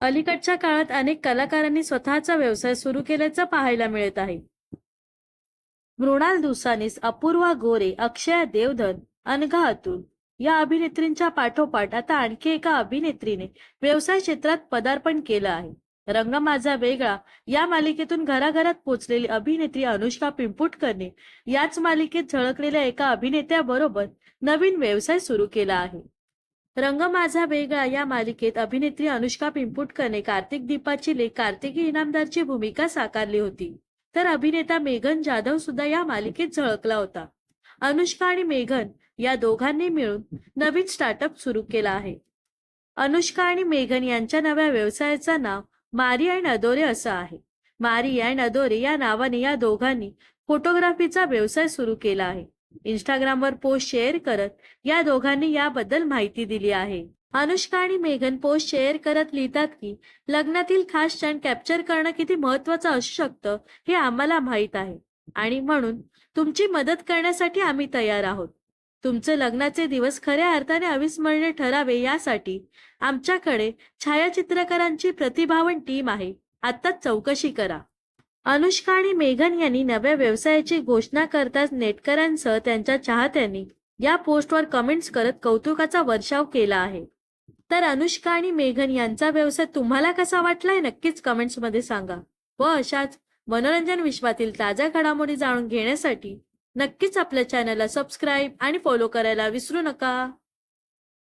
अलीकडच्या काळात अनेक कलाकारांनी स्वतःचा व्यवसाय सुरू केल्याचं पाहायला मिळत आहे. मृणाल दुसानीस अपूर्वा गोरे अक्षय देवधन अनघा अतुल या अभिनेत्रींच्या पाठोपाठ आता आणखी एका अभिनेत्रीने व्यवसाय क्षेत्रात पदार्पण केलं आहे. रंग माझा वेगळा या मालिकेतून घराघरात पोचलेली अभिनेत्री अनुष्का पिंपुटकरने याच मालिकेत झळकलेल्या एका अभिनेत्याबरोबर नवीन व्यवसाय सुरू केला आहे. रंग माझा वेगळा या मालिकेत अभिनेत्री अनुष्का पिंपुटकरने कार्तिक दीपाची लेख कार्तिकी इनामदारची भूमिका साकारली होती. तर अभिनेता मेघन जाधव सुद्धा या मालिकेत झळकला होता. अनुष्का आणि मेघन या दोघांनी मिळून नवीन स्टार्टअप सुरू केला आहे. अनुष्का आणि मेघन यांच्या नव्या व्यवसायाचं नाव मारी अँड अदोरे असं आहे. मारी अँड अदोरे या नावाने या दोघांनी फोटोग्राफीचा व्यवसाय सुरू केला आहे. इंस्टाग्रामवर पोस्ट शेअर करत या दोघांनी याबद्दल माहिती दिली आहे. अनुष्का आणि मेघन पोस्ट शेअर करत लिहितात की लग्नातील खास क्षण कॅप्चर करणं किती महत्वाचं असू शकतं हे आम्हाला माहीत आहे. आणि म्हणून तुमची मदत करण्यासाठी आम्ही तयार आहोत. तुमचे लग्नाचे दिवस खऱ्या अर्थाने अविस्मरणीय ठरावे यासाठी आमच्याकडे छायाचित्रकारांची प्रतिभावन टीम आहे. आत्ताच चौकशी करा. अनुष्का आणि मेघन यांनी नव्या व्यवसायाची घोषणा करताच नेटकऱ्यांसह त्यांच्या चाहत्यांनी या पोस्टवर कमेंट्स करत कौतुकाचा वर्षाव केला आहे. तर अनुष्का आणि मेघन यांचा व्यवसाय तुम्हाला कसा वाटलाय नक्कीच कमेंट्समध्ये सांगा व अशाच मनोरंजन विश्वातील ताज्या घडामोडी जाणून घेण्यासाठी नक्कीच आपल्या चॅनलला सबस्क्राईब आणि फॉलो करायला विसरू नका.